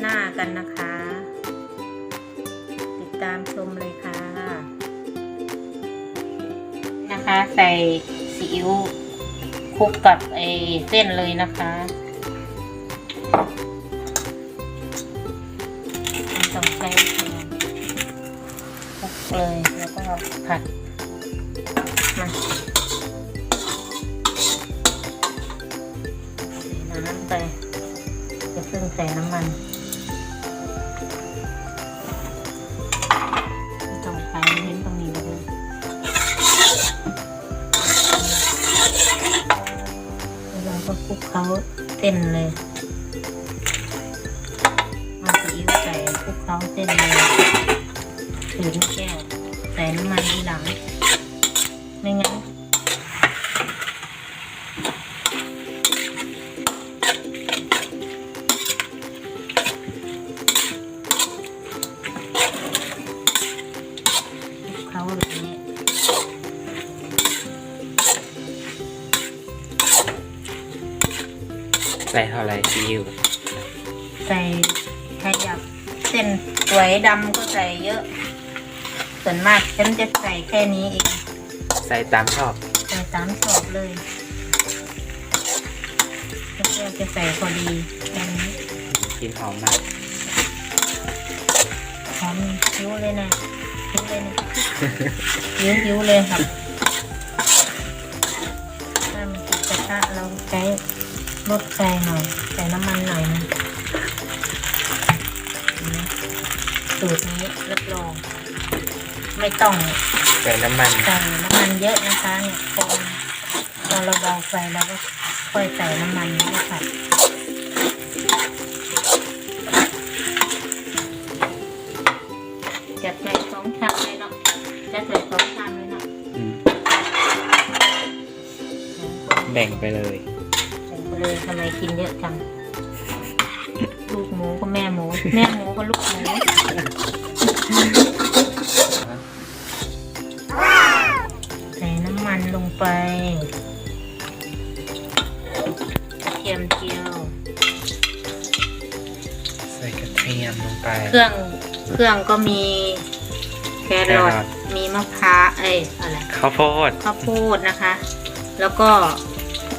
หน้ากันนะคะ ติดตามชมเลยค่ะ นะคะใส่ซีอิ๊วคลุกกับไอเส้นเลยนะคะม่ต้องใช้คลุกเลยแล้วก็ผัด น้นตรงนี้เลยแล้วเราก็คลุกเขาเต้นเลยเอาซีอิ๊วใส่คลุกเขาเต้นเลยถือแก้วใส่น้ำมันทีหลัง ใส่เท่าไหร่ซีอิ๊วใส่ขยับเส้นสวยดำก็ใส่เยอะ ส่วนมากฉันจะใส่แค่นี้เองใส่ตามชอบใส่สามชอบเลยแล้วก็จะใส่พอดีแค่นี้กินหอมมากหอมหิวเลยนะหิวเลยนะหิวหิวเลยครับ ลดไฟหน่อยใส่น้ำมันหน่อยนะเห็นไหมสูตรนี้รับรอง ไม่ต้องใส่น้ำมันใส่น้ำมันเยอะนะคะเนี่ยพอพอเราเบาไฟแล้วก็ค่อยใส่น้ำมันแล้วก็ผัดจัดใส่สองชามเลยเนาะจัดใส่สองชามเลยเนาะอืมแบ่งไปเลยใส่ไป เลยทำไมกินเยอะจัง ลูกหมูก็แม่หมู แม่หมูก็ลูกหมูใส่น้ำมันลงไปกระเทียมเจียว ใส่กระเทียมลงไป เครื่องเครื่องก็มีแครอแครอททมีมะพร้าวเอ้ยอะไรข้าวโพดข้าวโพดนะคะ แล้วก็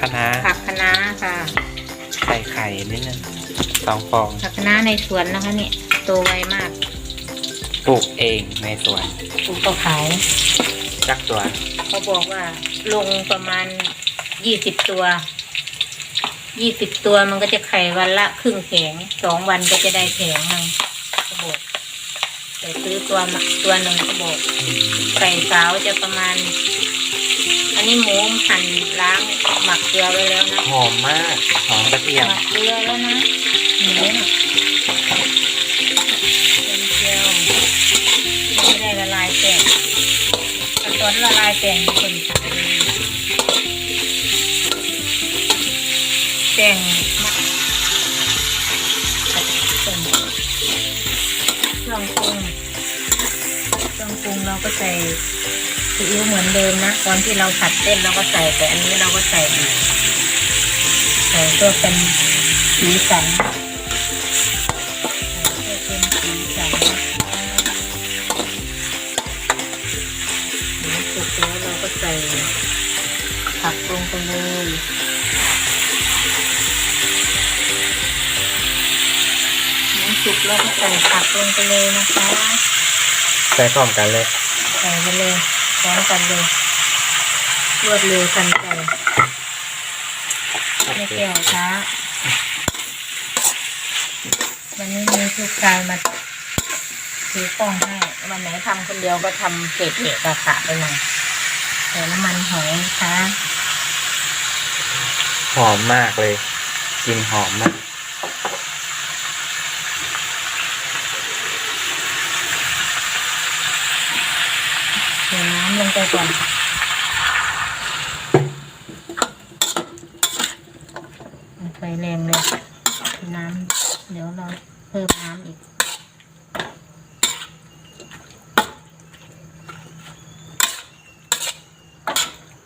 คะน้าผักคะน้าค่ะ ใส่ไข่นิดนึงสองฟองผักคะน้าในสวนนะคะเนี่ยโตไวมากปลูกเองในสวนปลูกก็ขายจักสวนเขาบอกว่าลงประมาณยี่สิบตัวยี่สิบตัวมันก็จะไข่วันละครึ่งแผงสองวันก็จะได้แผงหนึงเขาบอกแต่ซื้อตัวมาตัวหนึ่งเขาบอกอืมไก่สาวจะประมาณอั นนี้หมูหั่นล้างหมักเกลือไว้แล้วนะหอมมาก หอมกระเทียหมมักเกลือแล้วนะหมูน่ะเป็นเจียวไม่ได้ละลายแป้งขั้นตอนละลายแป้งคนใส่แป้งมัดต้มเครื่องปรุงเครื่องปรุงเราก็ใส่ ซีอิ๊วเหมือนเดิมนะตอนที่เราผัดเส้นเราก็ใส่แต่อันนี้เราก็ใส่อีกใส่เพื่อเป็นสีสันใส่เพื่อเป็นสีสันหมูสุกแล้วเราก็ใส่ผักลงไปเลยหมูสุกแล้วก็ใส่ผักลงไปเลยนะคะ ใส่พร้อมกันเลย ใส่ไปเลยพ ร้อมกันเลยรวดเร็วทันใจไม่แก้วช้าวันนี้มีลูกชายมาถือกล้องให้วันไหนทำคนเดียวก็ทำเกะเกะกะกะไปหน่อยใส่น้ำมันหอยนะคะหอมมากเลยกลินหอมมาก ใส่น้ำ ลงไปก่อนไฟแรงเลยน้ำเดี๋ยวเราเพิ่มน้ำอีก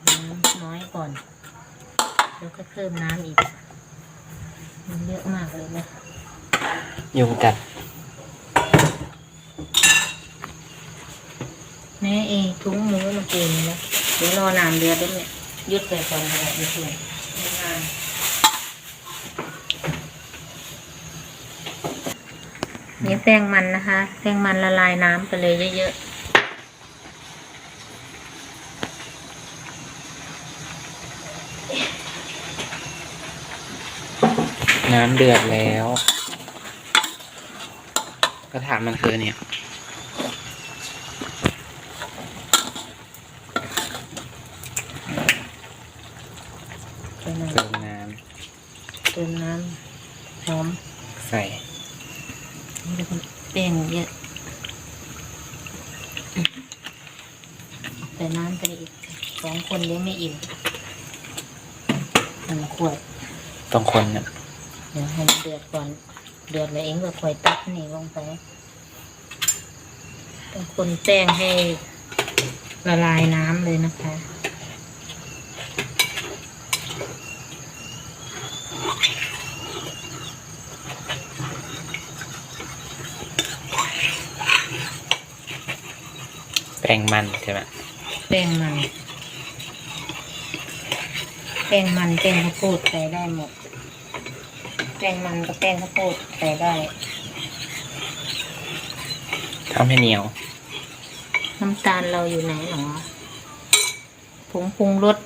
น้ำน้อยก่อน แล้วก็เพิ่มน้ำอีก มันเยอะมากเลยนะยุงกัด แม่เองถุงมือมาปูนแล้วเดี๋ยวรอน้ำเดือดด้วยเนี่ยยุดไปก่อนเลยไม่ช่วยไม่นานนี่แป้งมันนะคะ แป้งมันละลายน้ำไปเลยเยอะน้ำเดือดแล้วก็ถามมันคือเนี่ย ๆเติมน้ เติมน้ำเติมน้ำหอมำใส่ แป้งเยอะใส่น้ำไปอีกสองคนเลี้ยงไม่อิ่มหนึ่งขวดตรงคนเนี่ยเดี๋ยวให้มันเดือดก่อน เดือดแล้วเองก็ค่อยตักนี่ลงไปต้องคนแป้งให้ละลายน้ำเลยนะคะ ป้งมันใช่ไหมแป้งมัน แป้งมันแป้งข้าวโพดใส่ได้หมด แป้งมันกับแป้งข้าวโพดใส่ได้ทำให้เหนียว น้ำตาลเราอยู่ไหนหรอผงปรุงรส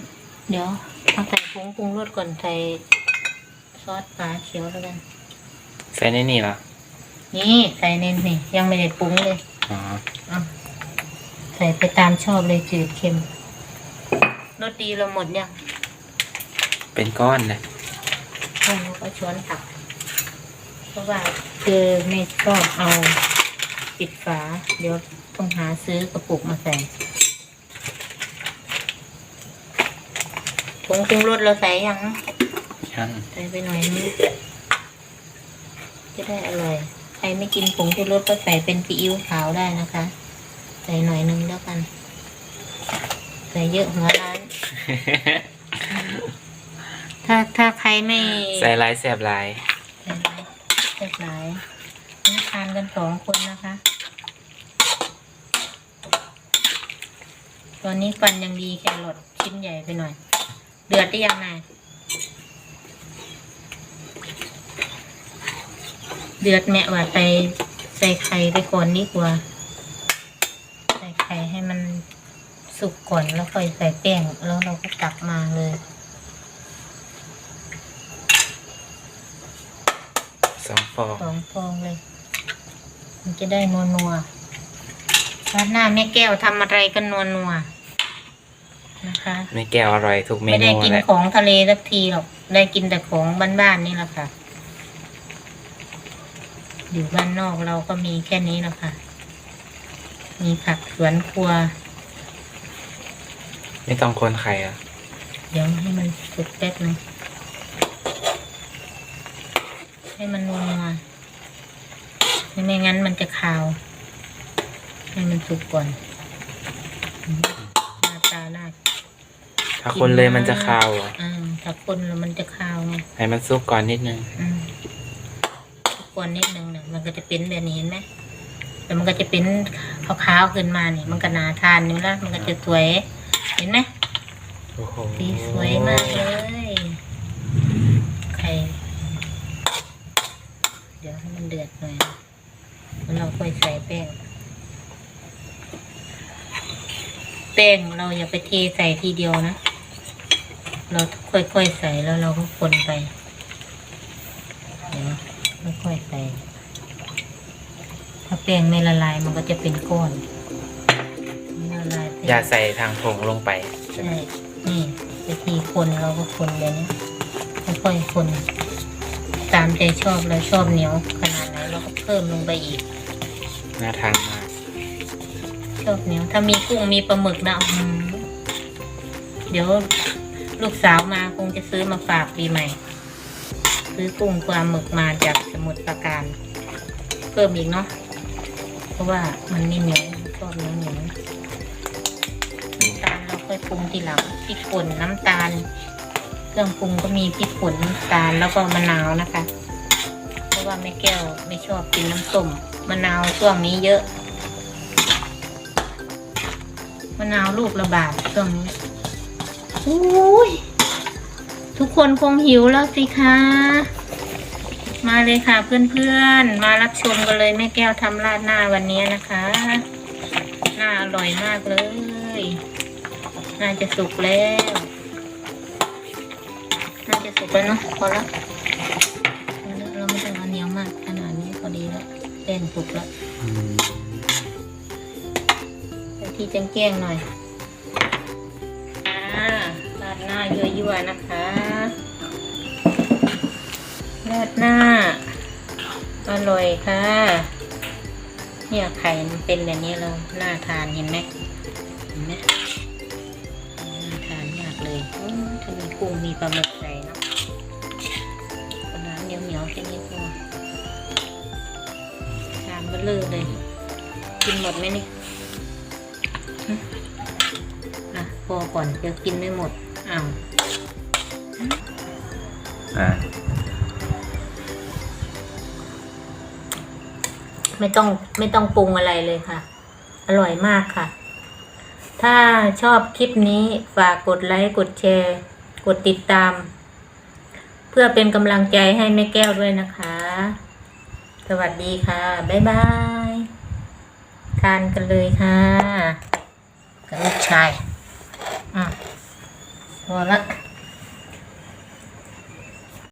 เดี๋ยวเอาใส่ผงปรุงรสก่อนใส่ซอสปลาเขียวแล้วกัน ใส่ในนี่เหรอนี่ใส่เน้นนี่ยังไม่ได้ปรุงเลย อ๋อเอา ใส่ไปตามชอบเลยจืดเค็มรสดีเราหมดยังเป็นก้อนเลยเราก็ช้อนตัก เพราะว่าคือไม่ชอบเอาปิดฝา เดี๋ยวต้องหาซื้อกระปุกมาใส่ผงปรุงรสเราใส่ยังยังใส่ไปหน่อยนึงจะได้อร่อย ใครไม่กินผงชูรสก็ใส่เป็นซีอิ๊วขาวได้นะคะ ใส่หน่อยนึงแล้วกัน ใส่เยอะหัวร้าน ถ้าถ้าใครไม่ใส่ลายแสบลายใส่ร้ายใส่หลายนี่ทานกันสองคนนะคะ ตอนนี้ฟันยังดีแครอทชิ้นใหญ่ไปหน่อย เดือดได้ยังไงเดือดแม่ว่าใส่ใส่ไข่ไปก่อนดีกว่า ใส่ไข่ให้มันสุกก่อนแล้วค่อยใส่แป้งแล้วเราก็ตักมาเลย สองฟองสองฟองเลย มันจะได้นัวนัวๆร้านหน้าแม่แก้วทำอะไรกันนัวนัวๆนะคะไม่แก้วอร่อยทุกเมไม่ได้นูกินเลยของทะเลสักทีหรอกได้กินแต่ของบ้านๆนี่แหละค่ะ อยู่บ้านนอกเราก็มีแค่นี้แหละค่ะ มีผักสวนครัว ไม่ต้องคนไข่อะ เดี๋ยวให้มันสุกแป๊บนึงให้มันนัวนัวๆไม่งั้นมันจะคาว ให้มันสุกก่อนอืมหน้าตาน่าถ้าคนเลยมันจะคาวอะอ่าถ้าคนแล้วมันจะคาวไงให้มันซุกก่อนนิดนึง อืมสุกก่อนนิดนึงเนี่ยมันก็จะเป็นแบบนี้เห็นไหม แต่มันก็จะเป็นขาวๆขึ้นมาเนี่ยมันก็น่าทานอยู่แล้วมันก็จะสวย เห็นไหมโอ้โหสีสวยมากเลยไข่เดี๋ยวให้มันเดือดหน่อยแล้วเราค่อยใส่แป้งแป้งเราอย่าไปเทใส่ทีเดียวนะ เราค่อยๆใส่แล้วเราก็คนไป เดี๋ยวค่อยๆใส่ ถ้าแป้งไม่ละลายมันก็จะเป็นก้อนไม่ละลายไปอย่าใส่ทางผงลงไปใช่ไหมใช่นี่วิธีคนเราก็คนแบบนี้ค่อยๆคน ตามใจชอบเราชอบเหนียวขนาดไหนเราก็เพิ่มลงไปอีก น่าทานมากชอบเหนียวถ้ามีกุ้งมีปลาหมึกนะอืมเดี๋ยวลูกสาวมาคงจะซื้อมาฝากปีใหม่ ซื้อกุ้งปลาหมึกมาจากสมุทรปราการ เพิ่มอีกเนาะ เพราะว่ามันไม่เหนียวชอบเหนียวเหนียวน้ำตาลเราค่อยปรุงทีหลังพริกป่นน้ำตาล เครื่องปรุงก็มีพริกป่นน้ำตาลแล้วก็มะนาวนะคะ เพราะว่าแม่แก้วไม่ชอบกินน้ำส้มมะนาวช่วงนี้เยอะมะนาวลูกละบาทช่วงนี้อุ้ยทุกคนคงหิวแล้วสิคะ มาเลยค่ะเพื่อนๆ มารับชมกันเลยแม่แก้วทำราดหน้าวันนี้นะคะหน้าอร่อยมากเลยน่าจะสุกแล้วน่าจะสุกแล้วเนาะพอแล้วพอแล้วเราไม่ต้องเอาเหนียวมากขนาดนี้พอดีแล้วเต้นสุกแล้วอืมใส่ที่แจ้งหน่อยอ่าราดหน้ายั่วๆนะคะ ราดหน้า อร่อยค่ะ เนี่ยไข่มันเป็นแบบนี้เราน่าทานเห็นไหมเห็นไหมน่าทานมากเลยอื้อถ้ามีกุ้งมีปลาหมึกใส่เนาะปลาร้าเหนียวเหนียวๆแค่นี้พอทานเบลเลอร์เลย กินหมดไหมนี่อะพอก่อนเดี๋ยวกินไม่หมดอ้าวอะ ไม่ต้องไม่ต้องปรุงอะไรเลยค่ะ อร่อยมากค่ะ ถ้าชอบคลิปนี้ฝากกดไลค์ กดแชร์ กดติดตาม เพื่อเป็นกำลังใจให้แม่แก้วด้วยนะคะ สวัสดีค่ะ บ๊ายบาย ทานกันเลยค่ะกับลูกชาย อะพอละ